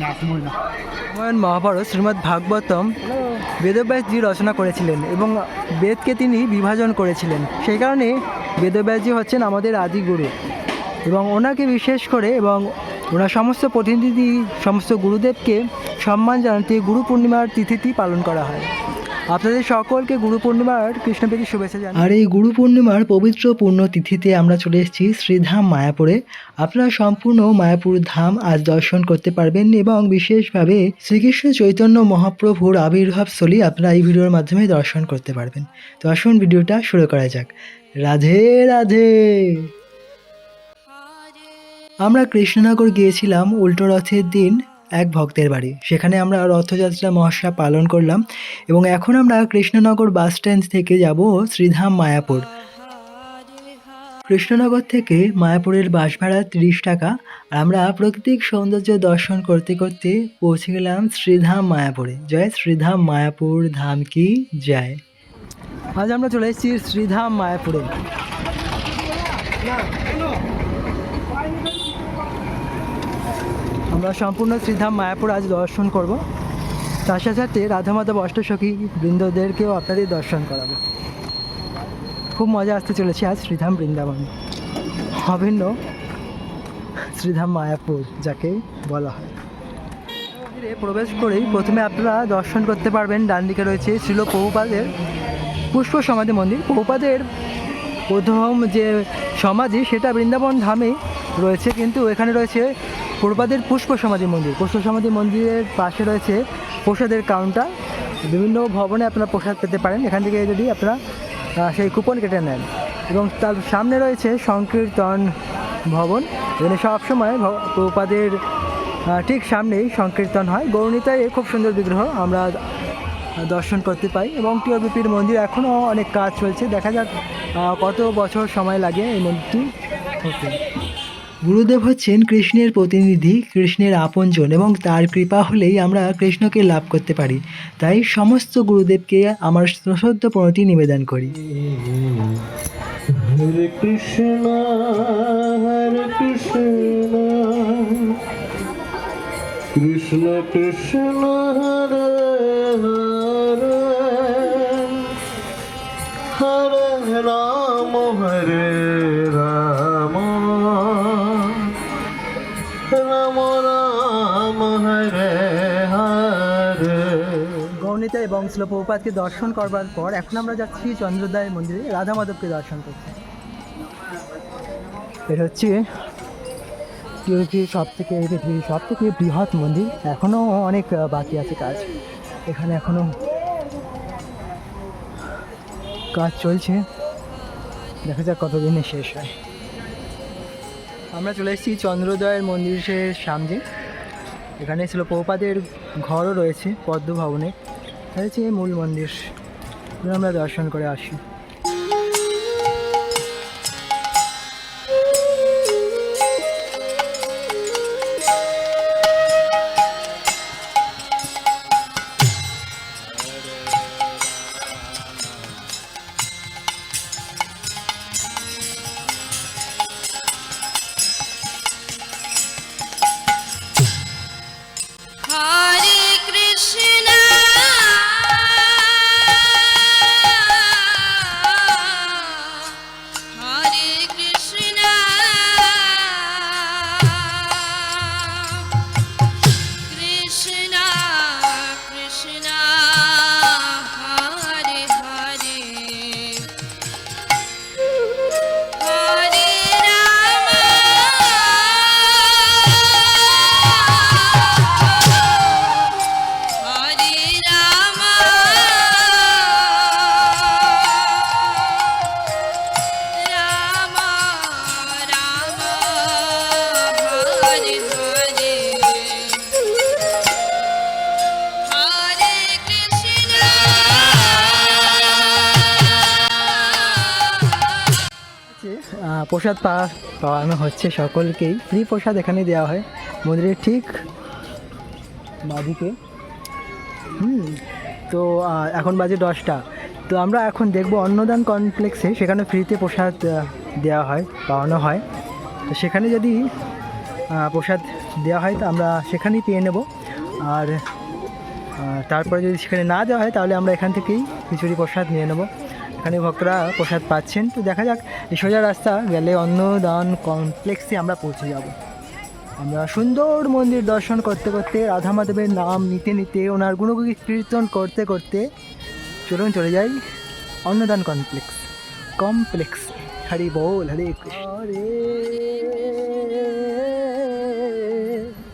রামায়ণ মহাভারত শ্রীমদ্ ভাগবতম বেদব্যাসজি রচনা করেছিলেন এবং বেদকে তিনি বিভাজন করেছিলেন। সেই কারণে বেদব্যাসজি হচ্ছেন আমাদের আদি গুরু এবং ওনাকে বিশেষ করে এবং ওনার সমস্ত প্রতিনিধি, সমস্ত গুরুদেবকে সম্মান জানাতে গুরু পূর্ণিমার তিথিটি পালন করা হয়। আপনাদের সকলকে গুরু পূর্ণিমার কৃষ্ণপ্রীতি শুভেচ্ছা জানাই। আর এই গুরু পূর্ণিমার পবিত্র পূর্ণ তিথিতে আমরা চলে এসেছি শ্রীধাম মায়াপুরে। আপনারা সম্পূর্ণ মায়াপুর ধাম আজ দর্শন করতে পারবেন এবং বিশেষভাবে শ্রীকৃষ্ণ চৈতন্য মহাপ্রভুর আবির্ভাব স্থলী আপনারা এই ভিডিওর মাধ্যমে দর্শন করতে পারবেন। তো আসুন ভিডিওটা শুরু করা যাক। রাধে রাধে! আমরা কৃষ্ণনগর গিয়েছিলাম উল্টো রথের দিন। এক ভক্তের বাড়ি। সেখানে আমরা রথযাত্রা মহোৎসব পালন করলাম এবং এখন আমরা কৃষ্ণনগর বাস স্ট্যান্ড থেকে যাব শ্রীধাম মায়াপুর। কৃষ্ণনগর থেকে মায়াপুরের বাস ভাড়া তিরিশ টাকা। আর আমরা প্রাকৃতিক সৌন্দর্য দর্শন করতে করতে পৌঁছে গেলাম শ্রীধাম মায়াপুরে। জয় শ্রীধাম মায়াপুর, ধাম কি জয়। আজ আমরা চলে এসেছি শ্রীধাম মায়াপুরে। আমরা সম্পূর্ণ শ্রীধাম মায়াপুর আজ দর্শন করব। তার সাথে সাথে রাধা মাধব অষ্টসখী বৃন্দদেরকেও আপনাদের দর্শন করাবো। খুব মজা আসতে চলেছে আজ শ্রীধাম বৃন্দাবন। অভিন্ন শ্রীধাম মায়াপুর, যাকে বলা হয়। প্রবেশ করেই প্রথমে আপনারা দর্শন করতে পারবেন। ডান দিকে রয়েছে শিল প্রভুপাদের পুষ্প সমাধি মন্দির। প্রভুপাদের প্রথম যে সমাধি, সেটা বৃন্দাবন ধামে রয়েছে, কিন্তু এখানে রয়েছে প্রভুপাদের পুষ্প সমাধি মন্দির। পুষ্প সমাধি মন্দিরের পাশে রয়েছে প্রসাদের কাউন্টার বিভিন্ন ভবনে আপনারা প্রসাদ পেতে পারেন। এখান থেকে যদি আপনারা সেই কুপন কেটে নেন। এবং তার সামনে রয়েছে সংকীর্তন ভবন। এখানে সবসময় আহ, ঠিক সামনেই সংকীর্তন হয়। গৌরনীতায় খুব সুন্দর বিগ্রহ আমরা দর্শন করতে পাই। এবং টিওবিপির মন্দির এখনও অনেক কাজ চলছে। দেখা যাক কত বছর সময় লাগে এই মন্দিরটি। গুরুদেব হচ্ছেন কৃষ্ণের প্রতিনিধি, কৃষ্ণের আপনজন এবং তার কৃপা হলেই আমরা কৃষ্ণকে লাভ করতে পারি। তাই সমস্ত গুরুদেবকে আমার সশ্রদ্ধ প্রণতি নিবেদন করি। হরে কৃষ্ণ হরে কৃষ্ণ। কৃষ্ণ কৃষ্ণ, হরে হরে। হরে রাম, হরে গৌণিতা এবং শিলপ্রপাতকে দর্শন করবার পর এখন আমরা যাচ্ছি চন্দ্রোদয় মন্দিরে। রাধা মাধবকে দর্শন করতে। এটা হচ্ছে পৃথিবীর সব থেকে পৃথিবীর সব থেকে বৃহৎ মন্দির। এখনও অনেক বাকি আছে কাজ। এখানে এখনও কাজ চলছে। দেখা যাক কতদিনে শেষ হয়। আমরা চলে এসেছি চন্দ্রোদয়ের মন্দিরের সামনে। এখানে ছিল পৌপাদের ঘরও রয়েছে, পদ্ম ভবনে হচ্ছে মূল মন্দির। আমরা দর্শন করে আসি। হচ্ছে, প্রসাদ পাওয়া পাওয়ানো হচ্ছে সকলকেই। ফ্রি প্রসাদ এখানে দেওয়া হয়। মন্দিরের ঠিক বাদিকে। হুম তো এখন বাজে দশটা। তো আমরা এখন দেখব অন্নদান কমপ্লেক্সে সেখানে ফ্রিতে প্রসাদ দেওয়া হয় পাওয়ানো হয়। তো সেখানে যদি প্রসাদ দেওয়া হয় তো আমরা সেখানেই পেয়ে নেব। আর তারপরে যদি সেখানে না দেওয়া হয় তাহলে আমরা এখান থেকেই খিচুড়ি প্রসাদ নিয়ে নেব। এখানে ভক্তরা প্রসাদ পাচ্ছেন। তো দেখা যাক সোজা রাস্তা গেলে অন্নদান কমপ্লেক্সে আমরা পৌঁছে যাব। আমরা সুন্দর মন্দির দর্শন করতে করতে রাধা মাধবের নাম নিতে নিতে ওনার গুণগুলি কীর্তন করতে করতে চলুন চলে যাই অন্নদান কমপ্লেক্স কমপ্লেক্স হরি বল, হরে কৃষ্ণ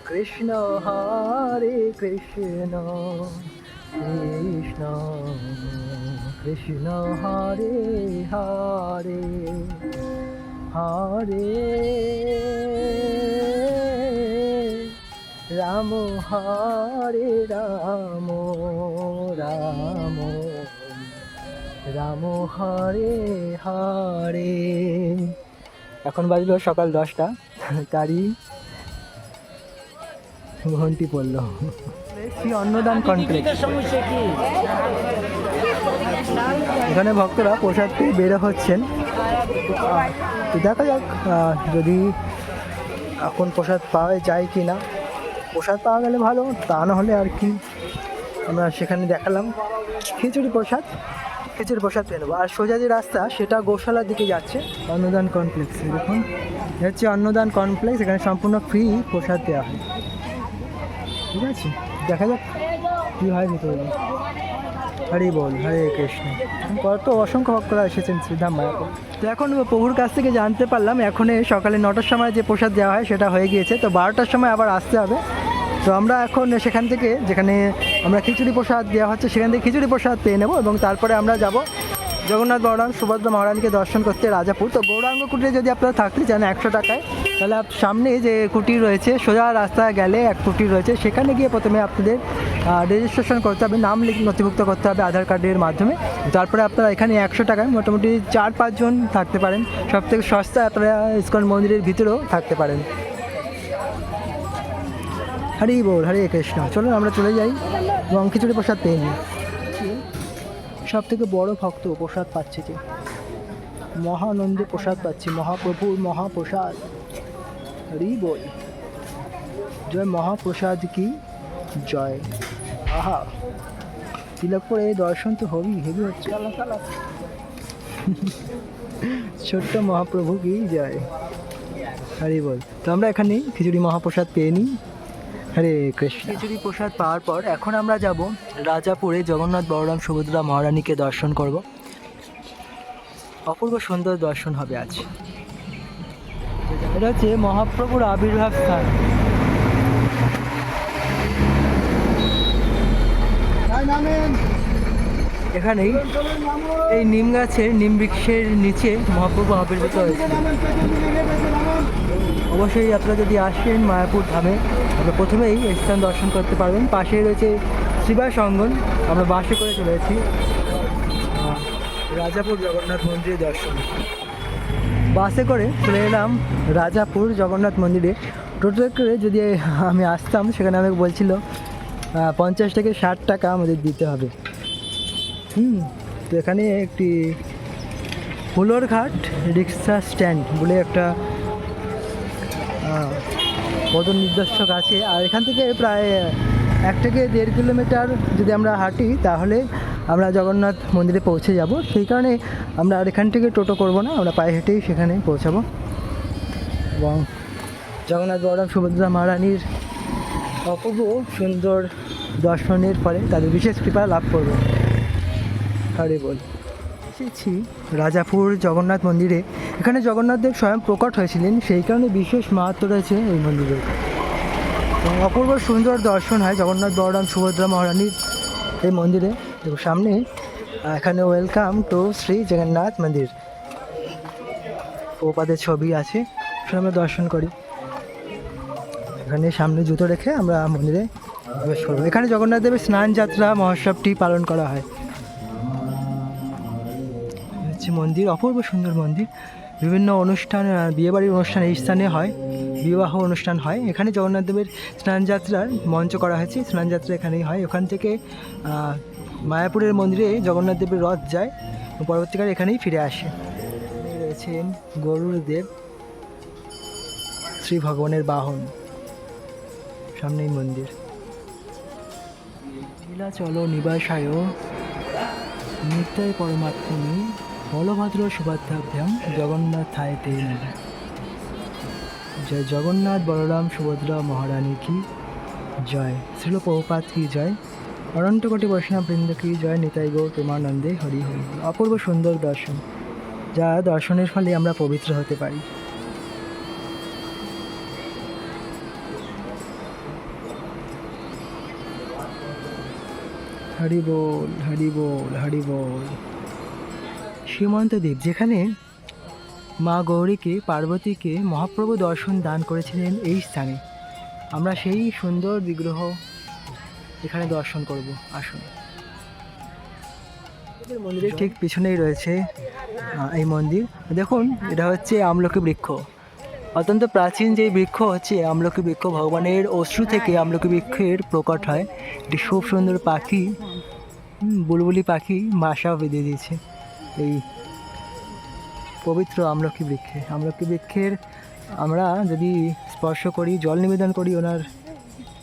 কৃষ্ণ, হরে কৃষ্ণ কৃষ্ণ। কৃষ্ণ হরে হরে হরে। রাম হরে রাম রাম। রাম হরে হরে। এখন বাজলো সকাল দশটা, তারই ঘন্টি পড়ল। অন্নদান কমপ্লেক্স। এখানে ভক্তরা প্রসাদ পেয়ে বেরো হচ্ছেন। দেখা যাক যদি এখন প্রসাদ পাওয়া যায় কি না প্রসাদ পাওয়া গেলে ভালো, তা না হলে আর কি। আমরা সেখানে দেখালাম খিচুড়ি প্রসাদ। খিচুড়ি প্রসাদ পেয়ে নেব। আর সোজা যে রাস্তা, সেটা গোশালার দিকে যাচ্ছে অন্নদান কমপ্লেক্স দেখুন হচ্ছে অন্নদান কমপ্লেক্স এখানে সম্পূর্ণ ফ্রি প্রসাদ দেওয়া হয়। ঠিক আছে? দেখা যাক কী হয় ভিতরে। হরি বল, হরে কৃষ্ণ। কত অসংখ্য ভক্তরা এসেছেন শ্রীধাম মায়াপুর। তো এখন প্রভুর কাছ থেকে জানতে পারলাম এখন সকালে নটার সময় যে প্রসাদ দেওয়া হয় সেটা হয়ে গিয়েছে। তো বারোটার সময় আবার আসতে হবে। তো আমরা এখন সেখান থেকে, যেখানে আমরা খিচুড়ি প্রসাদ দেওয়া হচ্ছে, সেখান থেকে খিচুড়ি প্রসাদ পেয়ে নেব এবং তারপরে আমরা যাব জগন্নাথ বড়রাম সুভদ্রা মহারানীকে দর্শন করতে রাজাপুর। তো গৌরাঙ্গ কুটিরে যদি আপনারা থাকতে চান একশো টাকায় তাহলে সামনে যে কুটির রয়েছে, সোজা রাস্তায় গেলে এক কুটির রয়েছে। সেখানে গিয়ে প্রথমে আপনাদের রেজিস্ট্রেশন করতে হবে, নাম নথিভুক্ত করতে হবে, আধার কার্ডের মাধ্যমে। তারপরে আপনারা এখানে একশো টাকায় মোটামুটি চার পাঁচজন থাকতে পারেন। সব থেকে সস্তায় আপনারা ইস্কন মন্দিরের ভিতরেও থাকতে পারেন। হরি বল, হরে কৃষ্ণ। চলুন আমরা চলে যাই। এবং খিচুড়ি প্রসাদ পেয়ে নিই। সব থেকে বড় ভক্ত প্রসাদ পাচ্ছে যে মহানন্দে প্রসাদ পাচ্ছি, মহাপ্রভুর মহাপ্রসাদ। হরি বল জয় মহাপ্রসাদ কি জয় আহা তিলক পরে দর্শন তো হবি হেবি হচ্ছে ছোট্ট মহাপ্রভু কি জয় হরি বল তো আমরা এখানে খিচুড়ি মহাপ্রসাদ পেয়ে নিই হরে কৃষ্ণ। খিচুড়ি প্রসাদ পাওয়ার পর এখন আমরা যাব রাজাপুরে জগন্নাথ বলরাম সুভদ্রা মহারানীকে দর্শন করব। অপূর্ব সুন্দর দর্শন হবে আজ। এটা হচ্ছে মহাপ্রভুর আবির্ভাব স্থান। এখানেই এই নিম গাছের, নিম বৃক্ষের নিচে মহাপ্রভু আবির্ভূত হয়েছে অবশ্যই আপনারা যদি আসেন মায়াপুর ধামে, আপনারা প্রথমেই এই স্থান দর্শন করতে পারবেন। পাশেই রয়েছে শিবাস অঙ্গন, আমরা বাসে করে চলেছি। রাজাপুর জগন্নাথ মন্দিরে দর্শন। বাসে করে চলে এলাম রাজাপুর জগন্নাথ মন্দিরে। টোটো করে যদি আমি আসতাম, সেখানে আমাকে বলছিল পঞ্চাশ থেকে ষাট টাকা আমাদের দিতে হবে। হুম, তো এখানে একটি হুলোরঘাট রিক্সা স্ট্যান্ড বলে একটা পদ নির্দেশক আছে। আর এখান থেকে প্রায় এক থেকে দেড় কিলোমিটার যদি আমরা হাঁটি, তাহলে আমরা জগন্নাথ মন্দিরে পৌঁছে যাব। সেই কারণে আমরা আর এখান থেকে টোটো করব না, আমরা পায়ে হেঁটেই সেখানে পৌঁছাবো। এবং জগন্নাথ বলরাম সুভদ্রা মহারানীর অপূর্ব সুন্দর দর্শনের ফলে তাদের বিশেষ কৃপা লাভ করব। হরে বল। এসেছি রাজাপুর জগন্নাথ মন্দিরে। এখানে জগন্নাথ দেব স্বয়ং প্রকট হয়েছিলেন, সেই কারণে বিশেষ মাহাত্ম রয়েছে এই মন্দিরে। অপূর্ব সুন্দর দর্শন হয় জগন্নাথ বলরাম সুভদ্রা মহারানীর এই মন্দিরে। এবং সামনে। এখানে ওয়েলকাম টু শ্রী জগন্নাথ মন্দির। ওপাদের ছবি আছে আমরা দর্শন করি। এখানে সামনে জুতো রেখে আমরা মন্দিরে প্রবেশ করব। এখানে জগন্নাথ দেবের স্নান যাত্রা, মহোৎসবটি পালন করা হয়। হচ্ছে মন্দির, অপূর্ব সুন্দর মন্দির। বিভিন্ন অনুষ্ঠান বিয়েবাড়ির অনুষ্ঠান এই স্থানে হয়, বিবাহ অনুষ্ঠান হয়। এখানে জগন্নাথ দেবের স্নানযাত্রার মঞ্চ করা হয়েছে। স্নানযাত্রা এখানেই হয়। ওখান থেকে মায়াপুরের মন্দিরে জগন্নাথ দেবের রথ যায়। পরবর্তীকালে এখানেই ফিরে আসে। রয়েছেন গরুর দেব, শ্রী ভগবানের বাহন। সামনেই মন্দির। লীলা চলো নিবাসায় নিত্যায় পরমাত্মনি। বলভদ্র সুভদ্রাভ্যাম জগন্নাথ থায়তে নম। জয় জগন্নাথ বলরাম সুভদ্রা মহারানী কি? জয়। শ্রীল কি? জয়। অনন্তকোটি বৈষ্ণব বৃন্দ কি জয় নিতাই গৌর প্রেমানন্দে হরি হরি। অপূর্ব সুন্দর দর্শন, যা দর্শনের ফলে আমরা পবিত্র হতে পারি। হরি বল হরি বল হরি বল। সীমন্ত দ্বীপ যেখানে মা গৌরীকে, পার্বতীকে মহাপ্রভু দর্শন দান করেছিলেন এই স্থানে। আমরা সেই সুন্দর বিগ্রহ এখানে দর্শন করব আসুন। মন্দিরের ঠিক পিছনেই রয়েছে এই মন্দির। দেখুন এটা হচ্ছে আমলকি বৃক্ষ। অত্যন্ত প্রাচীন যে বৃক্ষ হচ্ছে আমলকি বৃক্ষ ভগবানের অশ্রু থেকে আমলকি বৃক্ষের প্রকট হয়। একটি খুব সুন্দর পাখি বুলবুলি পাখি বাসাও বেঁধে দিয়েছে এই পবিত্র আমলকি বৃক্ষে। আমলকি বৃক্ষের আমরা যদি স্পর্শ করি জল নিবেদন করি ওনার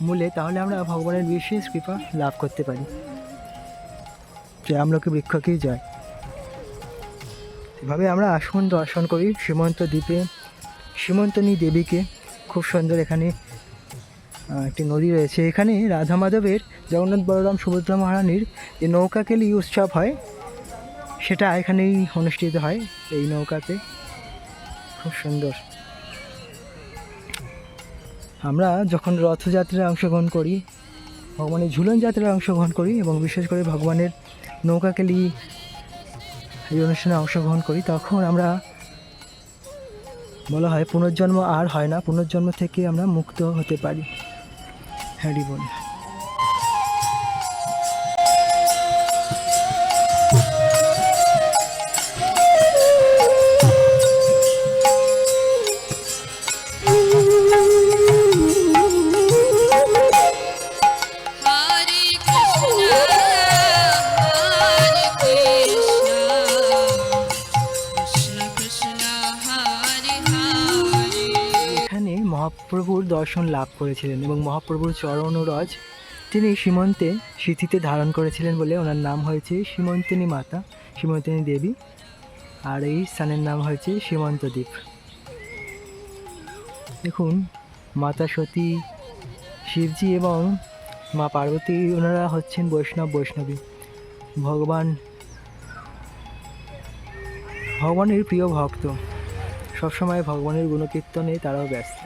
মূলে, তাহলে আমরা ভগবানের বিশেষ কৃপা লাভ করতে পারি। যে আমলকি বৃক্ষকেই যায়। এভাবে আমরা আসন দর্শন করি সীমন্ত দ্বীপে। সীমন্তনী দেবীকে খুব সুন্দর এখানে একটি নদী রয়েছে। এখানে রাধা মাধবের জগন্নাথ বলরাম সুভদ্রা মহারানীর যে নৌকাকেলি উৎসব হয়, সেটা এখানেই অনুষ্ঠিত হয়, এই নৌকাতে। খুব সুন্দর। আমরা যখন রথযাত্রায় অংশগ্রহণ করি, ভগবানের ঝুলন যাত্রায় অংশগ্রহণ করি এবং বিশেষ করে ভগবানের নৌকাকেলি এই অনুষ্ঠানে অংশগ্রহণ করি, তখন আমরা বলা হয় পুনর্জন্ম আর হয় না, পুনর্জন্ম থেকে আমরা মুক্ত হতে পারি। হ্যাঁ বল মহাপ্রভুর দর্শন লাভ করেছিলেন এবং মহাপ্রভুর চরণরজ তিনি সীমন্তে স্মৃতিতে ধারণ করেছিলেন বলে ওনার নাম হয়েছে সীমন্তিনী মাতা, সীমন্তিনী দেবী। আর এই স্থানের নাম হয়েছে সীমন্ত দ্বীপ দেখুন, মাতা সতী, শিবজি এবং মা পার্বতী, ওনারা হচ্ছেন বৈষ্ণব বৈষ্ণবী। ভগবান, ভগবানের প্রিয় ভক্ত। সবসময় ভগবানের গুণকীর্তনে তারাও ব্যস্ত।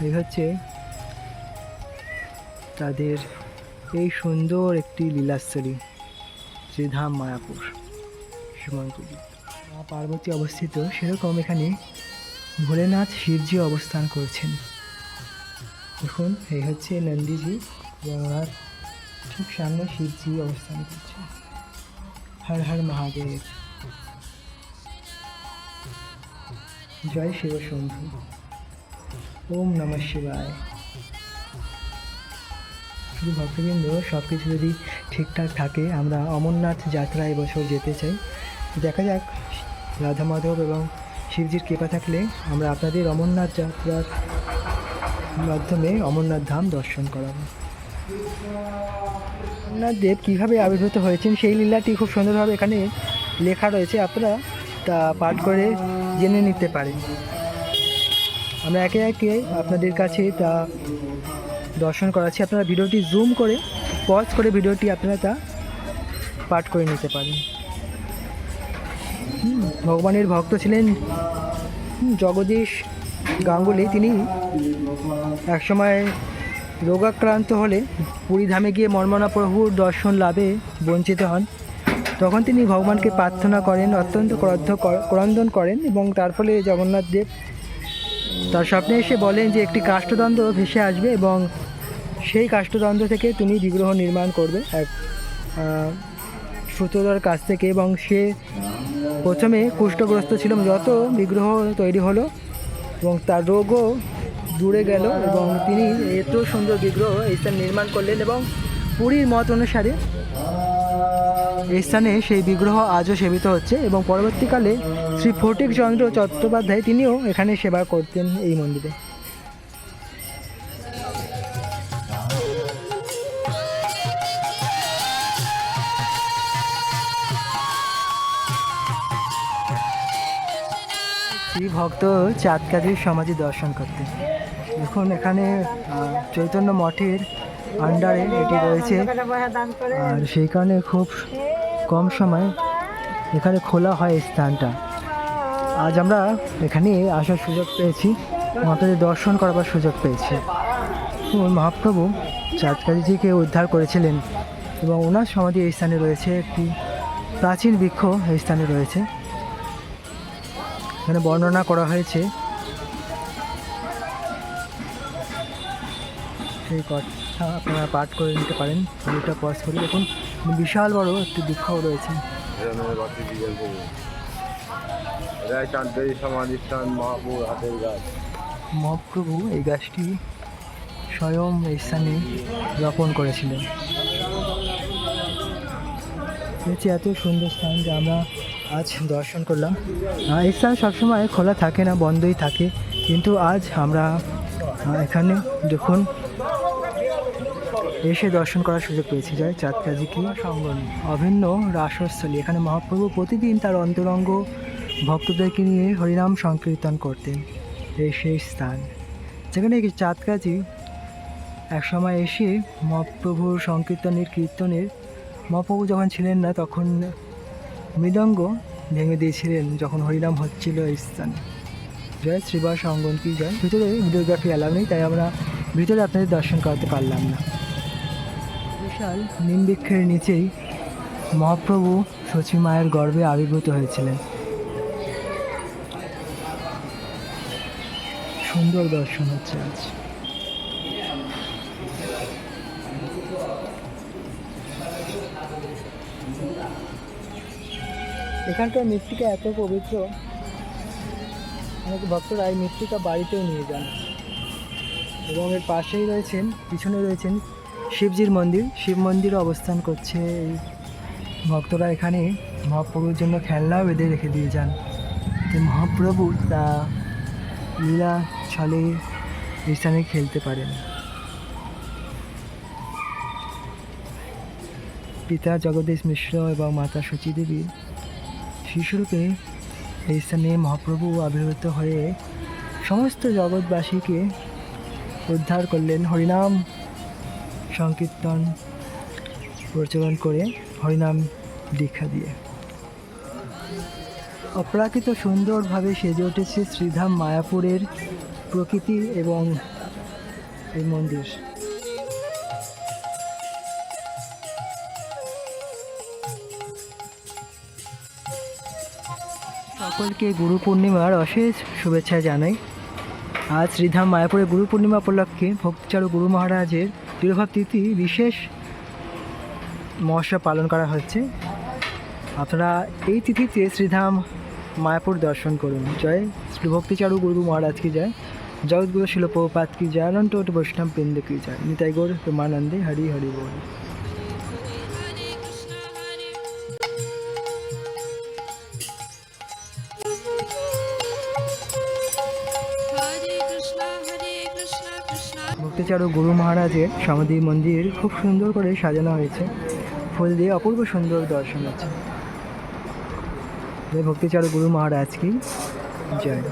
এই হচ্ছে তাদের এই সুন্দর একটি লীলাস্থলী শ্রীধাম মায়াপুর সীমান্তদ্বীপ মা পার্বতী অবস্থিত সেরকম এখানে ভোলেনাথ শিবজি অবস্থান করছেন। দেখুন, এই হচ্ছে নন্দীজি এবং ওনার ঠিক সামনে শিবজি অবস্থান করছে। হর হর মহাদেব। জয় শিব শম্ভু। ওম নমঃ শিবায়। শুধু ভক্তবৃন্দ সব কিছু যদি ঠিকঠাক থাকে, আমরা অমরনাথ যাত্রা এবছর যেতে চাই। দেখা যাক, রাধা মাধব এবং শিবজির কৃপা থাকলে আমরা আপনাদের অমরনাথ যাত্রার মাধ্যমে অমরনাথ ধাম দর্শন করাবো। অমরনাথ দেব কীভাবে আবির্ভূত হয়েছেন সেই লীলাটি খুব সুন্দরভাবে এখানে লেখা রয়েছে। আপনারা তা পাঠ করে জেনে নিতে পারেন। আমরা একে একে আপনাদের কাছে তা দর্শন করাচ্ছি। আপনারা ভিডিওটি জুম করে পজ করে ভিডিওটি আপনারা তা পাঠ করে নিতে পারেন। ভগবানের ভক্ত ছিলেন জগদীশ গাঙ্গুলি। তিনি একসময় রোগাক্রান্ত হলে পুরীধামে গিয়ে মর্মনা প্রভুর দর্শন লাভে বঞ্চিত হন। তখন তিনি ভগবানকে প্রার্থনা করেন, অত্যন্ত ক্রদ্ধ কর- ক্রন্দন করেন এবং তার ফলে জগন্নাথ দেব তার স্বপ্নে এসে বলেন যে একটি কাষ্ঠদণ্ড ভেসে আসবে এবং সেই কাষ্ঠদণ্ড থেকে তিনি বিগ্রহ নির্মাণ করবে এক সূত্রধর কাছ থেকে এবং সে প্রথমে কুষ্ঠগ্রস্ত ছিল যত বিগ্রহ তৈরি হলো এবং তার রোগও দূরে গেল এবং তিনি এত সুন্দর বিগ্রহ এই স্থানে নির্মাণ করলেন এবং পুরীর মত অনুসারে এই স্থানে সেই বিগ্রহ আজও সেবিত হচ্ছে এবং পরবর্তীকালে শ্রী ফটিকচন্দ্র চট্টোপাধ্যায় তিনিও এখানে সেবা করতেন এই মন্দিরে। শ্রী ভক্ত চাঁদকাজির সমাধি দর্শন করতেন। এখন এখানে চৈতন্য মঠের আন্ডারে এটি রয়েছে। আর সেই কারণে খুব কম সময় এখানে খোলা হয় স্থানটা। আজ আমরা এখানে আসার সুযোগ পেয়েছি মাতাদের দর্শন করবার সুযোগ পেয়েছি। মহাপ্রভু চাঁদকাজিকে উদ্ধার করেছিলেন এবং ওনার সমাধি এই স্থানে রয়েছে, একটি প্রাচীন বৃক্ষ এই স্থানে রয়েছে। এখানে বর্ণনা করা হয়েছে সেই কথা আপনারা পাঠ করে নিতে পারেন ছবিটা পজ করে দেখুন। বিশাল বড় একটি বৃক্ষও রয়েছে। মহাপ্রভু এই গাছটি স্বয়ং এই স্থানে রোপণ করেছিলেন। হচ্ছে এত সুন্দর স্থান যে আমরা আজ দর্শন করলাম। এই স্থান সবসময় খোলা থাকে না, বন্ধই থাকে। কিন্তু আজ আমরা এখানে দেখুন এসে দর্শন করার সুযোগ পেয়েছি জয় চাঁদকাজি কি সঙ্গন অভিন্ন রাসস্থলী, এখানে মহাপ্রভু প্রতিদিন তার অন্তরঙ্গ ভক্তদেরকে নিয়ে হরিনাম সংকীর্তন করতেন। এই সেই স্থান, যেখানে চাঁদকাজি একসময় এসে মহাপ্রভুর সংকীর্তনের কীর্তনের, মহাপ্রভু যখন ছিলেন না তখন মৃদঙ্গ ভেঙে দিয়েছিলেন যখন হরিনাম হচ্ছিল এই স্থানে। জয় শ্রীবাস অঙ্গন কি জয়? ভিতরে ভিডিওগ্রাফি অ্যালাউ নেই, তাই আমরা ভিতরে আপনাদের দর্শন করাতে পারলাম না। বিশাল নিম বৃক্ষের নিচেই মহাপ্রভু শচী মায়ের গর্ভে আবির্ভূত হয়েছিলেন। সুন্দর দর্শন হচ্ছে আজ। এখানকার মৃত্তিকা এত পবিত্র, অনেক ভক্তরা এই মৃত্তিকা বাড়িতেও নিয়ে যান। এবং এর পাশেই রয়েছেন, পিছনে রয়েছেন শিবজির মন্দির। শিব মন্দিরে অবস্থান করছে এই ভক্তরা এখানে। মহাপ্রভুর জন্য খেলনাও বেঁধে রেখে দিয়ে যান। মহাপ্রভু তা লীলা ছলে এই স্থানে খেলতে পারেন। পিতা জগদীশ মিশ্র এবং মাতা দেবী শিশুরূপে এই স্থানে মহাপ্রভু আবির্ভূত হয়ে সমস্ত জগৎবাসীকে উদ্ধার করলেন। হরিনাম সংকীর্তন প্রচলন করে হরিনাম দীক্ষা দিয়ে। অপ্রাকৃত সুন্দরভাবে সেজে উঠেছে শ্রীধাম মায়াপুরের প্রকৃতি এবং এই মন্দির। সকলকে গুরু পূর্ণিমার অশেষ শুভেচ্ছা জানাই। আজ শ্রীধাম মায়াপুরে গুরু পূর্ণিমা উপলক্ষে ভক্তিচারু গুরু মহারাজের তিরোভাব তিথি বিশেষ মহোৎসব পালন করা হচ্ছে। আপনারা এই তিথিতে শ্রীধাম মায়াপুর দর্শন করুন। জয় শ্রী ভক্তিচারু গুরু মহারাজকে যায় জগৎগুরু শিল কি জয়। অনন্ত বৈষ্ণব বৃন্দ যায় জয়। নিতাই গৌর প্রেমানন্দে হরি হরি বল। কৃষ্ণ গুরু মহারাজের সমাধি মন্দির খুব সুন্দর করে সাজানো হয়েছে। ফুল দিয়ে অপূর্ব সুন্দর দর্শন হচ্ছে। ভক্তিচারু গুরু মহারাজ কি? জয়।